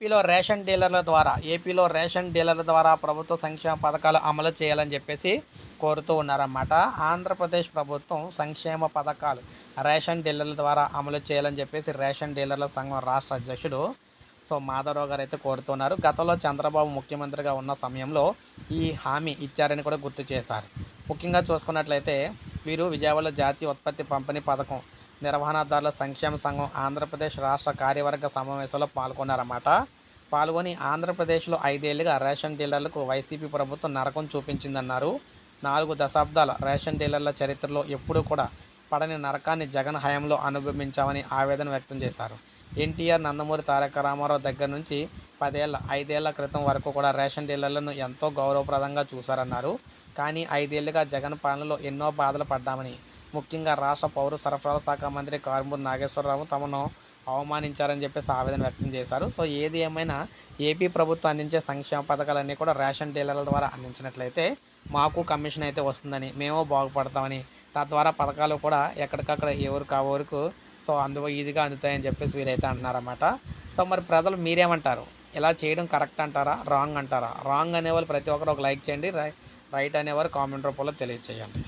ఏపీలో రేషన్ డీలర్ల ద్వారా ఏపీలో రేషన్ డీలర్ల ద్వారా ప్రభుత్వ సంక్షేమ పథకాలు అమలు చేయాలని చెప్పేసి కోరుతూ ఉన్నారన్నమాట. ఆంధ్రప్రదేశ్ ప్రభుత్వం సంక్షేమ పథకాలు రేషన్ డీలర్ల ద్వారా అమలు చేయాలని చెప్పేసి రేషన్ డీలర్ల సంఘం రాష్ట్ర అధ్యక్షుడు సో మాధవరావు గారు అయితే కోరుతున్నారు. గతంలో చంద్రబాబు ముఖ్యమంత్రిగా ఉన్న సమయంలో ఈ హామీ ఇచ్చారని కూడా గుర్తు చేశారు. ముఖ్యంగా చూసుకున్నట్లయితే వీరు విజయవాడ జాతీయ ఉత్పత్తి పంపిణీ పథకం నిర్వహణదారుల సంక్షేమ సంఘం ఆంధ్రప్రదేశ్ రాష్ట్ర కార్యవర్గ సమావేశంలో పాల్గొన్నారన్నమాట. పాల్గొని ఆంధ్రప్రదేశ్లో ఐదేళ్ళుగా రేషన్ డీలర్లకు వైసీపీ ప్రభుత్వం నరకం చూపించిందన్నారు. నాలుగు దశాబ్దాల రేషన్ డీలర్ల చరిత్రలో ఎప్పుడూ కూడా పడని నరకాన్ని జగన్ హయాంలో అనుభవించామని ఆవేదన వ్యక్తం చేశారు. ఎన్టీఆర్ నందమూరి తారక రామారావు దగ్గర నుంచి పదేళ్ళ ఐదేళ్ళ క్రితం వరకు కూడా రేషన్ డీలర్లను ఎంతో గౌరవప్రదంగా చూశారన్నారు. కానీ ఐదేళ్ళుగా జగన్ పాలనలో ఎన్నో బాధలు పడ్డామని ముఖ్యంగా రాష్ట్ర పౌర సరఫరాల శాఖ మంత్రి కారుమూరి నాగేశ్వరరావు తమను అవమానించారని చెప్పేసి ఆవేదన వ్యక్తం చేశారు. సో ఏది ఏమైనా ఏపీ ప్రభుత్వం అందించే సంక్షేమ పథకాలన్నీ కూడా రేషన్ డీలర్ల ద్వారా అందించినట్లయితే మాకు కమిషన్ అయితే వస్తుందని మేము బాగుపడతామని తద్వారా పథకాలు కూడా ఎక్కడికక్కడ ఎవరు కావరకు సో అందు ఇదిగా అందుతాయని చెప్పేసి వీరైతే అంటున్నారన్నమాట సో మరి ప్రజలు మీరేమంటారు? ఇలా చేయడం కరెక్ట్ అంటారా? రాంగ్ అంటారా? రాంగ్ అనేవాళ్ళు ప్రతి ఒక్కరు ఒక లైక్ చేయండి. రైట్ అనేవారు కామెంట్ రూపంలో తెలియచేయండి